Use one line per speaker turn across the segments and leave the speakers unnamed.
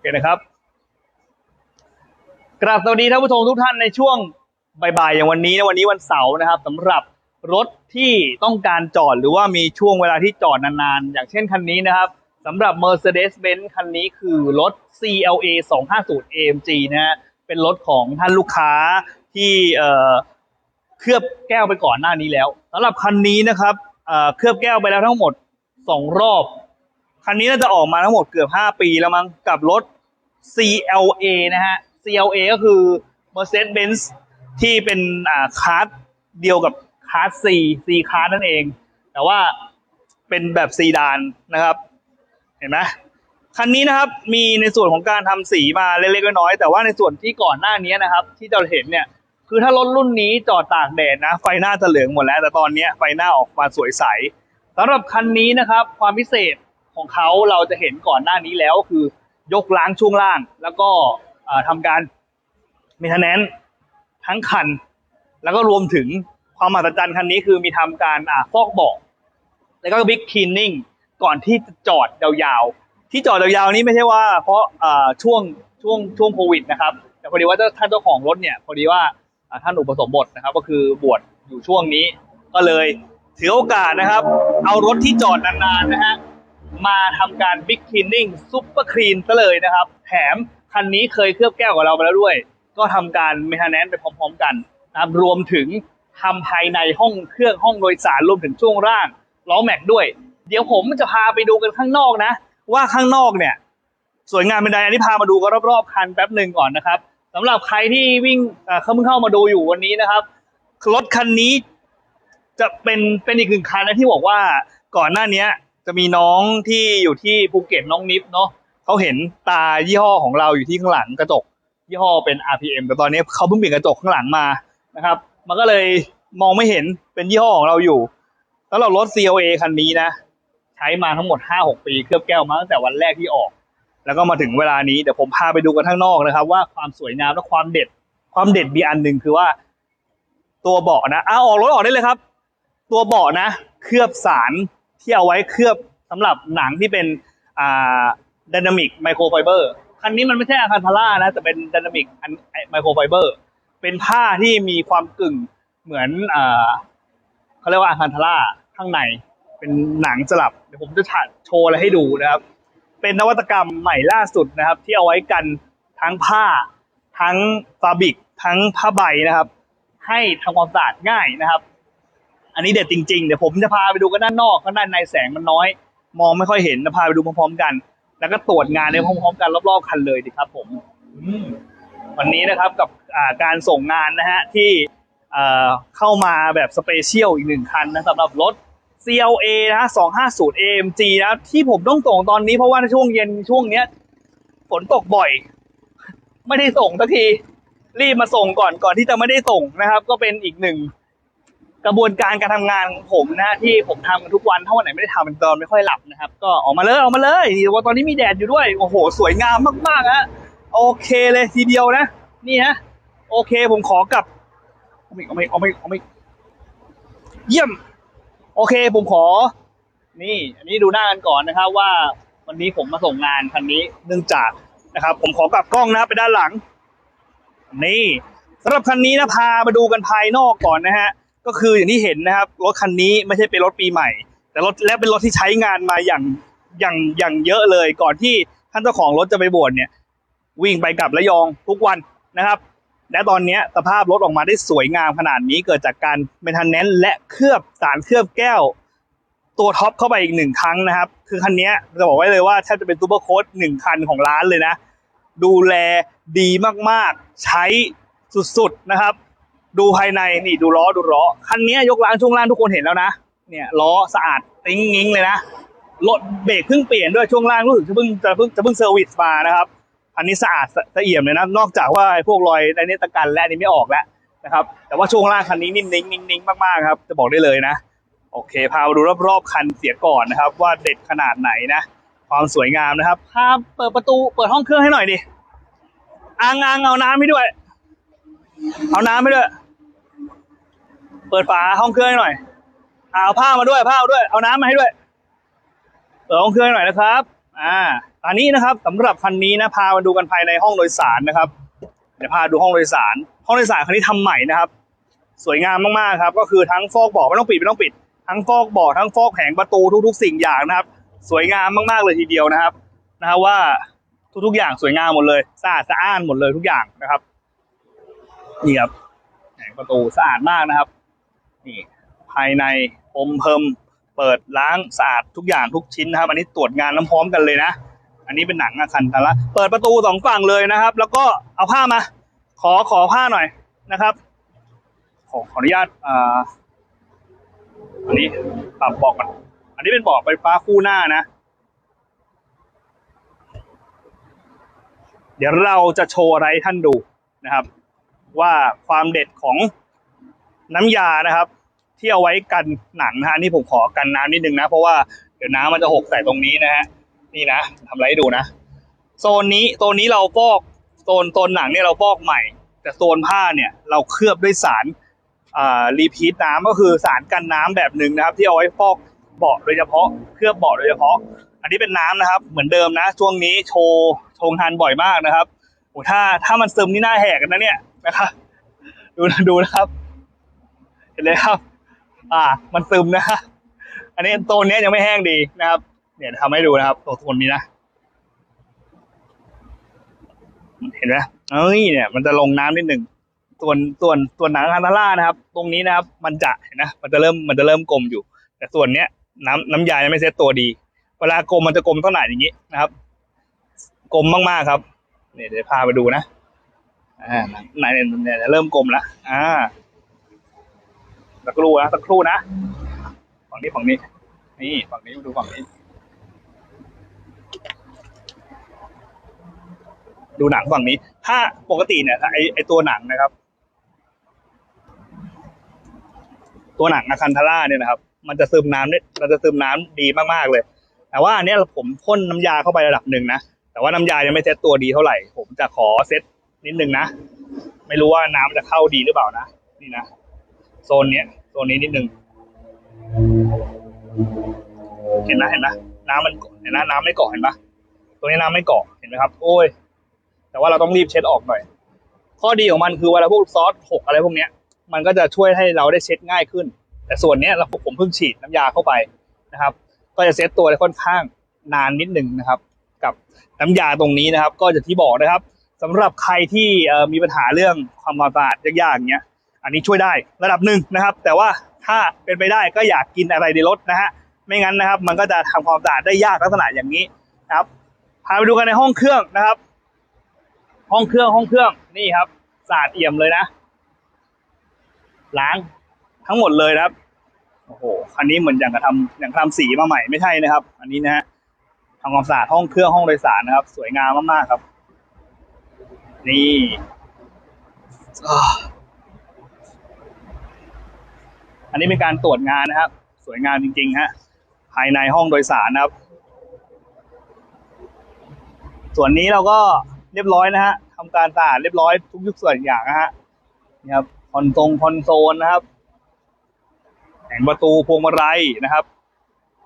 เคนะครับ กราบสวัสดีท่านผู้ชมทุกท่านในช่วงบ่ายๆอย่างวันนี้นะวันนี้วันเสาร์นะครับสำหรับรถที่ต้องการจอดหรือว่ามีช่วงเวลาที่จอดนานๆ อย่างเช่นคันนี้นะครับสำหรับ Mercedes-Benz คันนี้คือรถ CLA 250 AMG นะฮะเป็นรถของท่านลูกค้าที่เอ่อเคลือบแก้วไปก่อนหน้านี้แล้วสำหรับคันนี้นะครับเอ่อเคลือบแก้วไปแล้วทั้งหมดสองรอบ คันนี้น่าจะออกมาทั้งหมดเกือบ 5 ปีแล้วมั้งกับรถ CLA นะฮะ CLA ก็คือ Mercedes-Benz ที่เป็นอ่าคาร์ดเดียวกับคาร์ด C C คาร์ดนั่นเอง แต่ว่าเป็นแบบซีดานนะครับ เห็นไหมคันนี้นะครับมีในส่วนของการทำสีมาเล็กๆน้อยๆแต่ว่าในส่วนที่ก่อนหน้านี้นะครับ ที่เราเห็นเนี่ย คือถ้ารถรุ่นนี้จอดตากแดดนะ ไฟหน้าจะเหลืองหมดแล้ว แต่ตอนนี้ไฟหน้าออกมาสวยใสสำหรับคันนี้นะครับ ความพิเศษ ของเขาเราจะเห็นก่อนหน้านี้แล้วคือยกล้างช่วงล่าง แล้วก็เอ่อทำการมีทนแนนทั้งคัน แล้วก็รวมถึงความมหัศจรรย์คันนี้คือมีทำการอ่าฟอกเบาะแล้วก็บิ๊กคลีนนิ่งก่อนที่จะจอดยาวๆ ที่จอดยาวๆนี้ไม่ใช่ว่าเพราะอ่าช่วงช่วงช่วงโควิดนะครับ แต่พอดีว่าท่านเจ้าของรถเนี่ยพอดีว่าท่านอุปสมบทนะครับ ก็คือบวชอยู่ช่วงนี้ ก็เลยถือโอกาสนะครับ เอารถที่จอดนานๆนะฮะ มาทำการบิ๊กคลีนนิ่งซุปเปอร์คลีนซะเลยนะครับ แถมคันนี้เคยเคลือบแก้วกับเราไปแล้วด้วย ก็ทำการเมทแนนไปพร้อมๆกันนะครับรวมถึงทำภายในห้องเครื่องห้องโดยสารรวมถึงช่วงล่างล้อแม็กด้วย เดี๋ยวผมจะพาไปดูกันข้างนอกนะ ว่าข้างนอกเนี่ย สวยงามเป็นใดอันนี้พามาดูกันรอบๆคันแป๊บหนึ่งก่อนนะครับสำหรับใครที่วิ่งเอ่อเขาเพิ่งเข้ามาดูอยู่วันนี้นะครับรถคันนี้จะเป็นเป็นอีกหนึ่งคันนะที่บอกว่าก่อนหน้าเนี้ย จะมีน้องที่อยู่ที่ภูเก็ตน้องนิฟเนาะเขาเห็นตายี่ห้อของเราอยู่ที่ข้างหลังกระจกยี่ห้อเป็น RPM แต่ตอนนี้เขาเพิ่งเปลี่ยนกระจกข้างหลังมานะครับ มันก็เลยมองไม่เห็นเป็นยี่ห้อของเราอยู่ แล้วเรารถ CLA คันนี้นะ ใช้มาทั้งหมด 5-6 ปีเคลือบแก้วมาตั้งแต่วันแรกที่ออก แล้วก็มาถึงเวลานี้เดี๋ยวผมพาไปดูกันข้างนอกนะครับ ว่าความสวยงามและความเด็ด ความเด็ดมีอันหนึ่งคือว่า ตัวเบาะนะเอาออกรถออกได้เลยครับ ตัวเบาะนะ เคลือบสาร ที่เอาไว้เคลือบสำหรับหนังที่เป็นอ่าด y นามิกไมโครไฟเบอร์คันนี้มันไม่ใช่อาคันทาร่านะแต่เป็นด y นามิกไมโครไฟเบอร์เป็นผ้าที่มีความกึ่งเหมือนอ่าเขาเรียกว่าอาคันทาร่าข้างในเป็นหนังสลับเดี๋ยวผมจะถ่ายโชว์อะไรให้ดูนะครับ เป็นนวัตกรรมใหม่ล่าสุดนะครับ ที่เอาไว้กันทั้งผ้า ทั้งฟาบิก ทั้งผ้าใบนะครับ ให้ทำความสะอาดง่ายนะครับ อันนี้เด็ดจริงๆ เดี๋ยวผมจะพาไปดูกันด้านนอกข้างด้านในแสงมันน้อย มองไม่ค่อยเห็นจะพาไปดูพร้อมๆกัน แล้วก็ตรวจงานในพร้อมๆกันรอบๆคันเลยดีครับ ผมวันนี้นะครับกับการส่งงานนะฮะที่เข้ามาแบบสเปเชียลอีกหนึ่งคันนะสำหรับรถ CLA นะฮะ250 AMG นะที่ผมต้องส่งตอนนี้เพราะว่าในช่วงเย็นช่วงเนี้ยฝนตกบ่อย ไม่ได้ส่งสักที รีบมาส่งก่อนก่อนที่จะไม่ได้ส่งนะครับ ก็เป็นอีกหนึ่ง กระบวนการการทำงานของผมนะที่ผมทำกันทุกวันถ้าวันไหนไม่ได้ทำเป็นตอนไม่ค่อยหลับนะครับ ก็ออกมาเลยออกมาเลยนี่ว่าตอนนี้มีแดดอยู่ด้วยโอ้โห สวยงามมากๆฮะโอเคเลยทีเดียวนะ นี่ฮะโอเคผมขอกลับเอาไม่เอาไม่เอาไม่เอาไม่เยี่ยม โอเคผมขอ นี่ อันนี้ดูหน้ากันก่อนนะครับ ว่าวันนี้ผมมาส่งงานคันนี้เนื่องจากนะครับ ผมขอกลับกล้องนะไปด้านหลัง นี่สำหรับคันนี้นะพามาดูกันภายนอกก่อนนะฮะ ก็คืออย่างที่เห็นนะครับ รถคันนี้ไม่ใช่เป็นรถปีใหม่ แต่รถและเป็นรถที่ใช้งานมาอย่างอย่างอย่างเยอะเลย ก่อนที่ท่านเจ้าของรถจะไปบวชเนี่ย วิ่งไปกลับระยองทุกวันนะครับ และตอนนี้สภาพรถออกมาได้สวยงามขนาดนี้เกิดจากการเมนเนแนนและเคลือบสารเคลือบแก้ว ตัวท็อปเข้าไปอีกหนึ่งครั้งนะครับ คือคันนี้จะบอกไว้เลยว่าแทบจะเป็นซูเปอร์โค้ดหนึ่งคันของร้านเลยนะ ดูแลดีมากๆ ใช้สุดๆนะครับ ดูภายในนี่ดูล้อดูล้อคันนี้ยกล้างช่วงล่างทุกคนเห็นแล้วนะเนี่ยล้อสะอาดติ้งงิ้งเลยนะรถเบรกเพิ่งเปลี่ยนด้วยช่วงล่างรู้สึกจะเพิ่งจะเพิ่งจะเพิ่งเซอร์วิสมานะครับอันนี้สะอาดสะเอี่ยมเลยนะนอกจากว่าพวกรอยในนี้ตะกันและอันนี้ไม่ออกแล้วนะครับ แต่ว่าช่วงล่างคันนี้นิ่มนิ่งนิ่งนิ่งมากๆครับ จะบอกได้เลยนะ โอเค พามาดูรอบๆคันเสียก่อนนะครับ ว่าเด็ดขนาดไหนนะ ความสวยงามนะครับพาเปิดประตูเปิดห้องเครื่องให้หน่อยดิอ่างอ่างเอาน้ำให้ด้วย เอาน้ำให้ด้วย เปิดฝาห้องเครื่องให้หน่อยเอาผ้ามาด้วยผ้าด้วย เอาน้ำมาให้ด้วย เปิดห้องเครื่องให้หน่อยนะครับ อ่าอันนี้นะครับสำหรับคันนี้นะพามาดูกันภายในห้องโดยสารนะครับเดี๋ยวพาดูห้องโดยสาร ห้องโดยสารคันนี้ทำใหม่นะครับ สวยงามมากๆครับ ก็คือทั้งฟอกเบาะไม่ต้องปิดไม่ต้องปิด ทั้งฟอกเบาะทั้งฟอกแผงประตูทุกๆ สิ่งอย่างนะครับ สวยงามมากๆเลยทีเดียวนะครับ นะครับว่าทุกๆ อย่างสวยงามหมดเลยสะอาดสะอ้านหมดเลยทุกอย่างนะครับนี่ครับแผงประตูสะอาดมากนะครับ นี่ภายในพรมเพิ่มเปิดล้างสะอาดทุกอย่างทุกชิ้นนะครับ อันนี้ตรวจงานน้ำพร้อมกันเลยนะ อันนี้เป็นหนังอาคันทาระเปิดประตูสองฝั่งเลยนะครับ แล้วก็เอาผ้ามา ขอขอผ้าหน่อยนะครับ ขอขออนุญาตอ่าอันนี้ปรับบอกก่อนอันนี้เป็นบอกไฟฟ้าคู่หน้านะ เดี๋ยวเราจะโชว์อะไรท่านดูนะครับ ว่าความเด็ดของน้ำยานะครับ ที่เอาไว้กันหนังนะฮะนี่ผมขอกันน้ำนิดนึงนะ เพราะว่าเดี๋ยวน้ำมันจะหกใส่ตรงนี้นะฮะนี่นะทำไรให้ดูนะโซนนี้โซนนี้เราฟอกโซนโซนหนังเนี่ยเราฟอกใหม่ แต่โซนผ้าเนี่ยเราเคลือบด้วยสารอ่ารีพีทน้ำก็คือสารกันน้ำแบบหนึ่งนะครับ ที่เอาไว้ฟอกเบาะโดยเฉพาะเคลือบเบาะโดยเฉพาะ อันนี้เป็นน้ำนะครับ เหมือนเดิมนะ ช่วงนี้โชว์โชว์งานบ่อยมากนะครับโอ้ถ้าถ้ามันซึมนี่หน้าแหกกันนะเนี่ยนะครับดูนะดูนะครับ เห็นเลยครับ อ่า มันซึมนะอันนี้โซนนี้ยังไม่แห้งดีนะครับ เนี่ยทำให้ดูนะครับตัวโซนนี้นะเห็นไหมเอ้ยเนี่ย มันจะลงน้ำนิดหนึ่งส่วนส่วนส่วนหนังคานาล่านะครับ ตรงนี้นะครับ มันจะเห็นนะมันจะเริ่มมันจะเริ่มกลมอยู่ แต่ส่วนเนี้ย น้ำน้ำยายังไม่เซ็ตตัวดี เวลากลมมันจะกลมเท่าไหร่อย่างนี้นะครับ กลมมากๆครับเนี่ยเดี๋ยวพาไปดูนะอ่าไหนเนี่ยเนี่ยเริ่มกลมแล้วอ่า สักครู่นะสักครู่นะฝั่งนี้ฝั่งนี้ นี่ฝั่งนี้มาดูฝั่งนี้ ดูหนังฝั่งนี้ ถ้าปกติเนี่ยไอไอตัวหนังนะครับ ตัวหนังอะคันทาร่าเนี่ยนะครับ มันจะซึมน้ำเนี่ยมันจะซึมน้ำดีมากๆเลย แต่ว่าอันนี้ผมพ่นน้ำยาเข้าไประดับหนึ่งนะแต่ว่าน้ำยายังไม่เซ็ตตัวดีเท่าไหร่ ผมจะขอเซ็ตนิดนึงนะ ไม่รู้ว่าน้ำจะเข้าดีหรือเปล่านะ นี่นะ ซนเนี้ยโซนนี้นิดนึงเห็นนะเห็นนะน้ำมันเห็นนะน้ำไม่เกาะเห็นปะตัวนี้น้ำไม่เกาะเห็นไหมครับ โอ้ย แต่ว่าเราต้องรีบเช็ดออกหน่อย ข้อดีของมันคือเวลาพวกซอสหกอะไรพวกเนี้ย มันก็จะช่วยให้เราได้เช็ดง่ายขึ้น แต่ส่วนเนี้ยเราผมเพิ่งฉีดน้ำยาเข้าไปนะครับ ก็จะเซ็ตตัวได้ค่อนข้างนานนิดหนึ่งนะครับ กับน้ำยาตรงนี้นะครับ ก็จะที่บอกนะครับสำหรับใครที่มีปัญหาเรื่องความสะอาดยากๆอย่างเงี้ย อันนี้ช่วยได้ระดับหนึ่งนะครับ แต่ว่าถ้าเป็นไปได้ก็อยากกินอะไรในรถนะฮะไม่งั้นนะครับ มันก็จะทำความสะอาดได้ยากลักษณะอย่างนี้นะครับพาไปดูกันในห้องเครื่องนะครับ ห้องเครื่องห้องเครื่องนี่ครับสะอาดเอี่ยมเลยนะล้างทั้งหมดเลยนะครับโอ้โหคันนี้เหมือนอย่างกระทำอย่างทำสีมาใหม่ไม่ใช่นะครับ อันนี้นะฮะทำความสะอาดห้องเครื่องห้องโดยสารนะครับ สวยงามมากๆครับ นี่ อันนี้เป็นการตรวจงานนะครับ สวยงามจริงๆฮะภายในห้องโดยสารนะครับ ส่วนนี้เราก็เรียบร้อยนะฮะทำการสะอาดเรียบร้อยทุกยุกส่วนอย่างนะฮะนี่ครับคอนโซลคอนโซลนะครับแผงประตูพวงมาลัยนะครับ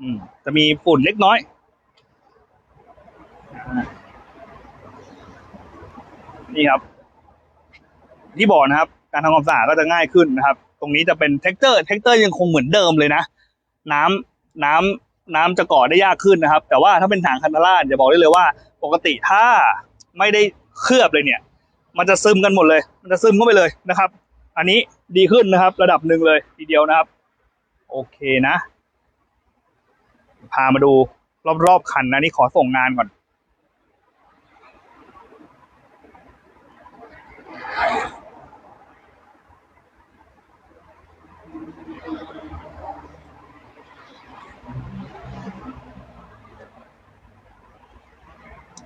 อืม จะมีฝุ่นเล็กน้อยนี่ครับ ที่บอกนะครับ การทำความสะอาดก็จะง่ายขึ้นนะครับ ตรงนี้จะเป็นเท็กเจอร์เท็กเจอร์ยังคงเหมือนเดิมเลยนะ น้ำน้ำน้ำจะก่อได้ยากขึ้นนะครับ แต่ว่าถ้าเป็นถังคันธาร่าจะบอกได้เลยว่า ปกติถ้าไม่ได้เคลือบเลยเนี่ย มันจะซึมกันหมดเลย มันจะซึมเข้าไปเลยนะครับ อันนี้ดีขึ้นนะครับ ระดับหนึ่งเลยทีเดียวนะครับ โอเคนะ พามาดูรอบๆคันนะนี่ขอส่งงานก่อน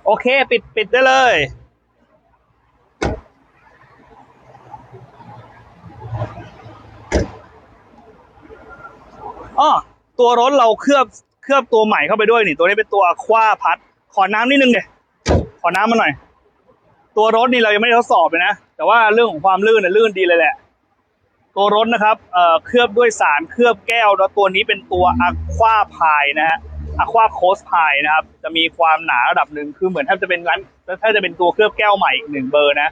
โอเค ปิดปิดได้เลย อ๋อตัวรถเราเคลือบเคลือบตัวใหม่เข้าไปด้วยนี่ ตัวนี้เป็นตัวคว้าพัด ขอน้ำนิดนึงเดขอน้ำมาหน่อย ตัวรถนี่เรายังไม่ได้ทดสอบเลยนะ แต่ว่าเรื่องของความลื่นเนี่ยลื่นดีเลยแหละ ตัวรถนะครับ เอ่อ เคลือบด้วยสารเคลือบแก้วแล้วตัวนี้เป็นตัวอะควาพายนะฮะ Aqua Coast Pie นะครับ จะมีความหนาระดับหนึ่งคือเหมือนแทบจะเป็นร้านถ้าจะเป็นตัวเคลือบแก้วใหม่อีกหนึ่งเบอร์นะ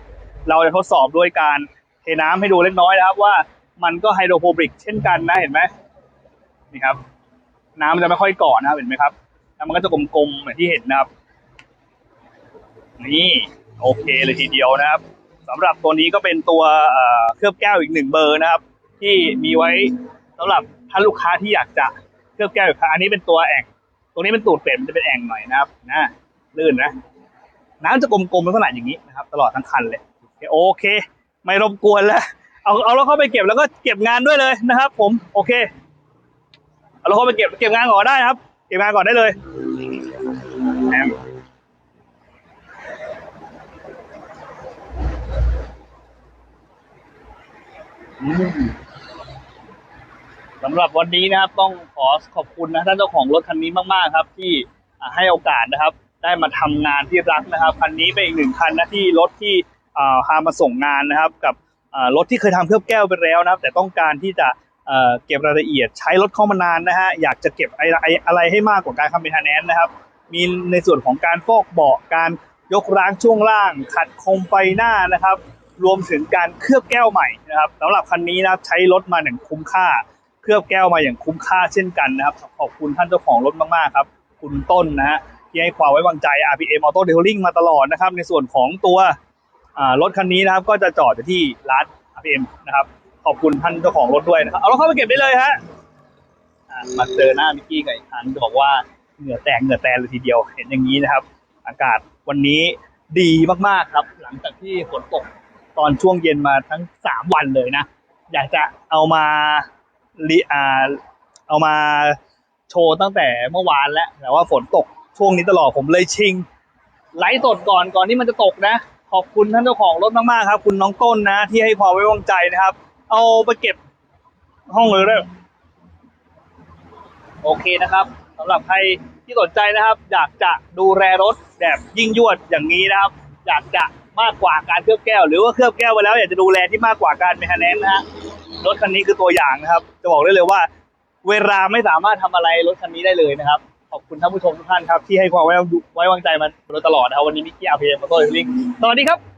เราจะทดสอบด้วยการเทน้ำให้ดูเล็กน้อยนะครับ ว่ามันก็ไฮโดรโฟบิกเช่นกันนะเห็นไหมนี่ครับ น้ำมันจะไม่ค่อยเกาะนะครับเห็นไหมครับแล้วมันก็จะกลมๆเหมือนที่เห็นนะครับ นี่โอเคเลยทีเดียวนะครับสำหรับตัวนี้ก็เป็นตัวเคลือบแก้วอีกหนึ่งเบอร์นะครับ ที่มีไว้สำหรับถ้าลูกค้าที่อยากจะเคลือบแก้วอีกครั้งอันนี้เป็นตัวแอ่ง ตรงนี้เป็นตูดเป็ดมันจะเป็นแอ่งหน่อยนะครับนะลื่นนะน้ำจะกลมๆลักษณะอย่างนี้นะครับ ตลอดทั้งคันเลยโอเค ไม่รบกวนแล้ว เอาเอารถเข้าไปเก็บแล้วก็เก็บงานด้วยเลยนะครับ ผมโอเคเอารถเข้าไปเก็บเก็บงานก่อนได้ครับ เก็บงานก่อนได้เลยแอมอืม สำหรับวันนี้นะครับต้องขอขอบคุณนะท่านเจ้าของรถคันนี้มากๆครับ ที่ให้โอกาสนะครับ ได้มาทำงานที่รักนะครับคันนี้เป็นอีกหนึ่งคันนะที่รถที่พามาส่งงานนะครับ กับรถที่เคยทำเคลือบแก้วไปแล้วนะครับ แต่ต้องการที่จะเก็บรายละเอียดใช้รถเข้ามานานนะฮะอยากจะเก็บอะไรอะไรให้มากกว่าการทำเป็นทนแนนนะครับ มีในส่วนของการฟอกเบาะการยกร้างช่วงล่าง ขัดคมไฟหน้านะครับ รวมถึงการเคลือบแก้วใหม่นะครับสำหรับคันนี้นะใช้รถมาอย่งคุ้มค่า เคลือบแก้วมาอย่างคุ้มค่าเช่นกันนะครับขอบคุณท่านเจ้าของรถมากๆครับคุณต้นนะฮะที่ให้ความไว้วางใจ RPM Auto Detailing มาตลอดนะครับ ในส่วนของตัวรถคันนี้นะครับ ก็จะจอดที่ร้าน RPM นะครับ ขอบคุณท่านเจ้าของรถด้วยนะครับ เอารถเข้าไปเก็บได้เลยฮะมาเจอหน้ามิกกี้กับอีกครั้งบอกว่าเหงื่อแตกเหงื่อแตนเลยทีเดียว เห็นอย่างนี้นะครับ อากาศวันนี้ดีมากๆครับ หลังจากที่ฝนตกตอนช่วงเย็นมาทั้งสามวันเลยนะ อยากจะเอามา ลิอ่าเอามาโชว์ตั้งแต่เมื่อวานแล้วแต่ว่าฝนตกช่วงนี้ตลอดผมเลยชิง ไลฟ์สดก่อนก่อนที่มันจะตกนะ ขอบคุณท่านเจ้าของรถมากๆครับ คุณน้องต้นนะ ที่ให้ความไว้วางใจนะครับ เอาไปเก็บห้องเลยได้โอเคนะครับสำหรับใครที่สนใจนะครับ อยากจะดูแลรถแบบยิ่งยวดอย่างนี้นะครับ อยากจะ มากกว่าการเคลือบแก้ว หรือว่าเคลือบแก้วไปแล้วอยากจะดูแลที่มากกว่าการเมคานแนนนะฮะรถคันนี้คือตัวอย่างนะครับ จะบอกได้เลยว่า เวลาไม่สามารถทำอะไรรถคันนี้ได้เลยนะครับขอบคุณท่านผู้ชมทุกท่านครับที่ให้ความไว้วางใจมันโดยตลอดนะครับวันนี้มิกกี้อาเพีเอ็มมาโต้ลิงสวัสดีครับ